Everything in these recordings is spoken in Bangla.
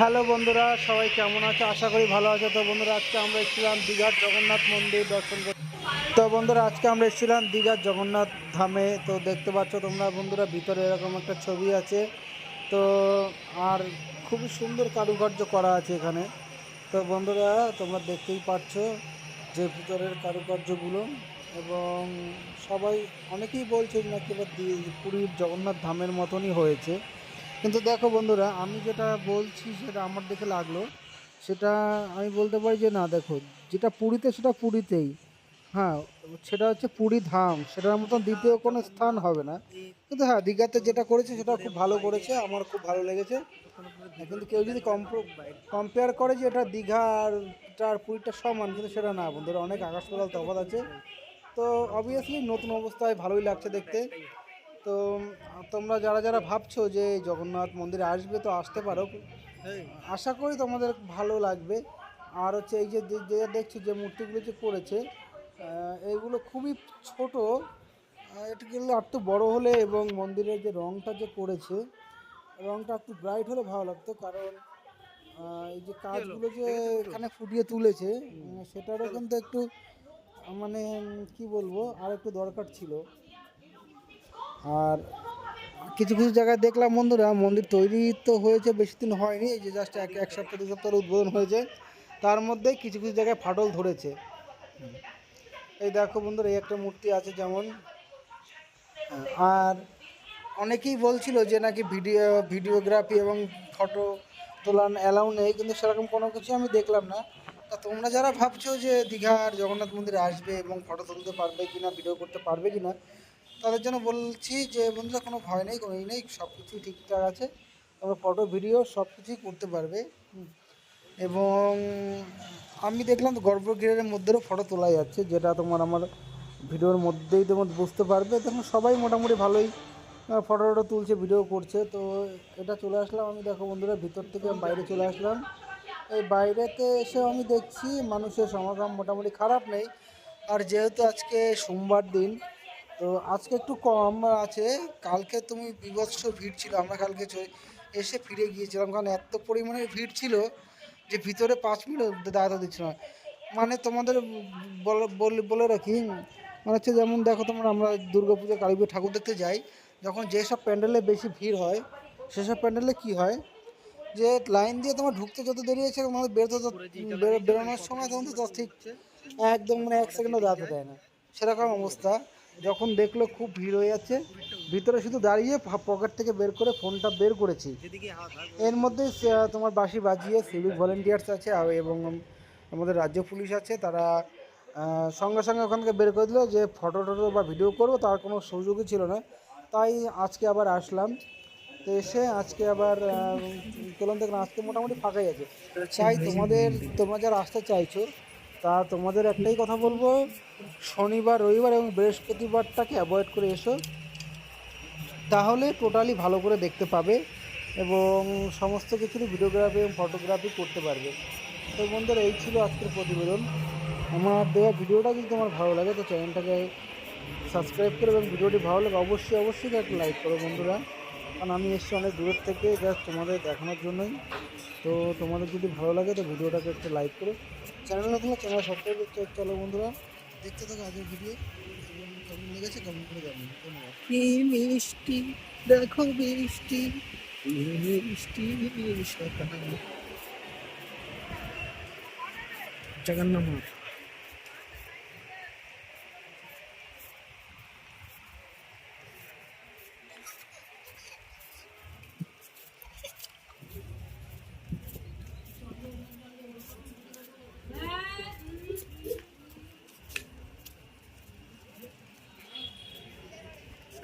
হ্যালো বন্ধুরা, সবাই কেমন আছে? আশা করি ভালো আছে। তো বন্ধুরা, আজকে আমরা এসেছিলাম দীঘার জগন্নাথ মন্দির দর্শন করতে। তো বন্ধুরা, আজকে আমরা এসেছিলাম দীঘার জগন্নাথ ধামে। তো দেখতে পাচ্ছ তোমরা বন্ধুরা, ভিতরে এরকম একটা ছবি আছে। তো আর খুবই সুন্দর কারুকার্য করা আছে এখানে। তো বন্ধুরা, তোমরা দেখতেই পাচ্ছ যে ভিতরের কারুকার্যগুলো। এবং সবাই অনেকেই বলছে নাকি এবার পুরীর জগন্নাথ ধামের মতনই হয়েছে। কিন্তু দেখো বন্ধুরা, আমি যেটা বলছি সেটা আমার দেখে লাগল। সেটা আমি বলতে পারি যে না, দেখো, যেটা পুরীতে সেটা পুরীতেই। হ্যাঁ সেটা হচ্ছে পুরী ধাম, সেটার মতন দ্বিতীয় কোনো স্থান হবে না। কিন্তু হ্যাঁ দীঘাতে যেটা করেছে সেটা খুব ভালো করেছে, আমার খুব ভালো লেগেছে। কিন্তু কেউ যদি কম্পেয়ার করে যে এটা দীঘার আর পুরীটা সমান, কিন্তু সেটা না, বন্ধুরা, অনেক আকাশ পাতাল তফাৎ আছে। তো অবভিয়াসলি নতুন অবস্থায় ভালোই লাগছে দেখতে। তো, তোমরা যারা যারা ভাবছ যে জগন্নাথ মন্দিরে আসবে তো আসতে পারো। আশা করি তোমাদের ভালো লাগবে। আর হচ্ছে এই যে যে- দেখছ যে মূর্তিগুলো যে করেছে এইগুলো খুবই ছোট। কিন্তু একটু বড় হলে এবং মন্দিরের যে রংটা যে করেছে, রংটা একটু ব্রাইট হলে ভালো লাগতো কারণ এই যে কাজগুলো যে এখানে ফুটিয়ে তুলেছে সেটারও কিন্তু একটু মানে কি বলব আর একটু দরকার ছিল। আর কিছু কিছু জায়গায় দেখলাম বন্ধুরা, মন্দির তৈরি তো হয়েছে, বেশি দিন হয়নি, এই যে জাস্ট এক এক সপ্তাহ, দু সপ্তাহের উদ্বোধন হয়েছে, তার মধ্যেই কিছু কিছু জায়গায় ফাটল ধরেছে। এই দেখো বন্ধুরা, এই একটা মূর্তি আছে যেমন, আর অনেকেই বলছিল যে নাকি ভিডিও, ভিডিওগ্রাফি এবং ফটো তোলান অ্যালাউ নেই, কিন্তু সেরকম কোনো কিছু আমি দেখলাম না। তা তোমরা যারা ভাবছ যে দীঘার জগন্নাথ মন্দিরে আসবে এবং ফটো তুলতে পারবে কিনা, ভিডিও করতে পারবে কিনা তাদের জন্য বলছি যে, বন্ধুরা, কোনো ভয় নেই, কোনো ই নেই সব কিছুই ঠিকঠাক আছে। তোমরা ফটো ভিডিও সব কিছুই করতে পারবে। এবং আমি দেখলাম তো গর্ভগৃহের মধ্যেও ফটো তোলা যাচ্ছে, যেটা তোমার আমার ভিডিওর মধ্যেই তোমার বুঝতে পারবে। তখন সবাই মোটামুটি ভালোই ফটো টটো তুলছে ভিডিও করছে। তো এটা চলে আসলাম আমি, দেখো বন্ধুরা, ভিতর থেকে আমি বাইরে চলে আসলাম। এই বাইরেতে এসেও আমি দেখছি, মানুষের সমাগম মোটামুটি খারাপ নেই। আর যেহেতু আজকে সোমবার দিন তো আজকে একটু কম আছে। কালকে তুমি বিভৎস ভিড় ছিল আমরা কালকে এসে ফিরে গিয়েছিলাম। কারণ এত পরিমাণে ভিড় ছিল যে ভিতরে পাঁচ মিনিট দাঁড়াতে দিচ্ছিল না। মানে তোমাদের বলে রাখি মানে হচ্ছে যেমন দেখো তোমরা আমরা দুর্গা পুজো কালী পুজো ঠাকুর দেখতে যাই যখন যেসব প্যান্ডেলে বেশি ভিড় হয় সেসব প্যান্ডেলে কি হয়? যে লাইন দিয়ে তোমার ঢুকতে যত দেরি হয়েছে তোমাদের বেরোতে বেরোনোর সময় তখন তো ঠিক একদম মানে এক সেকেন্ডও দাঁড়াতে দেয় না। সেরকম অবস্থা। যখন দেখল খুব ভিড় হয়ে যাচ্ছে, ভিতরে শুধু দাঁড়িয়ে পকেট থেকে বের করে ফোনটা বের করেছি। এর মধ্যে তোমার বাঁশি বাজিয়ে সিভিক ভলেন্টিয়ার্স আছে এবং আমাদের রাজ্য পুলিশ আছে, তারা সঙ্গে সঙ্গে ওখান থেকে বের করে দিল যে ফটো টটো বা ভিডিও করব, তার কোনো সুযোগই ছিল না। তাই আজকে আবার আসলাম। তো এসে আজকে আবার তোলাম দেখলাম আজকে মোটামুটি ফাঁকাই আছে। চাই তোমাদের, তোমরা যারা আসতে চাইছো তা তোমাদের একটাই কথা বলব, শনিবার, রবিবার এবং বৃহস্পতিবারটাকে অ্যাভয়েড করে এসো। তাহলে টোটালি ভালো করে দেখতে পাবে এবং সমস্ত কিছুরই ভিডিওগ্রাফি এবং ফটোগ্রাফি করতে পারবে। তো বন্ধুরা, এই ছিল আজকের প্রতিবেদন। আমার দেওয়া ভিডিওটা যদি তোমার ভালো লাগে, তো চ্যানেলটাকে সাবস্ক্রাইব করো এবং ভিডিওটি ভালো লাগে, অবশ্যই অবশ্যই একটা লাইক করো বন্ধুরা। কারণ আমি এসেছি অনেক দূরের থেকে জাস্ট তোমাদের দেখানোর জন্যই। তো তোমাদের যদি ভালো লাগে, তো ভিডিওটাকে একটু লাইক করো। চ্যানেল নতুন চ্যানেল সাবস্ক্রাইব করতে চলো বন্ধুরা, দেখতে থাকো আজকের ভিডিও কেমন লেগেছে? কেমন করে জানি ধন্যবাদ। কি মিষ্টি, দেখো মিষ্টি মিষ্টি মিষ্টি জগন্নাথ।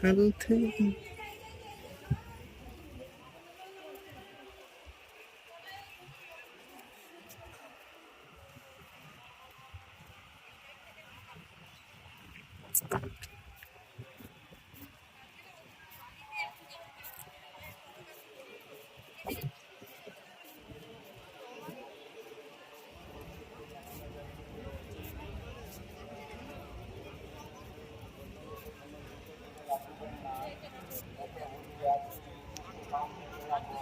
subtle thing. Stop.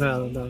দাদা দাদা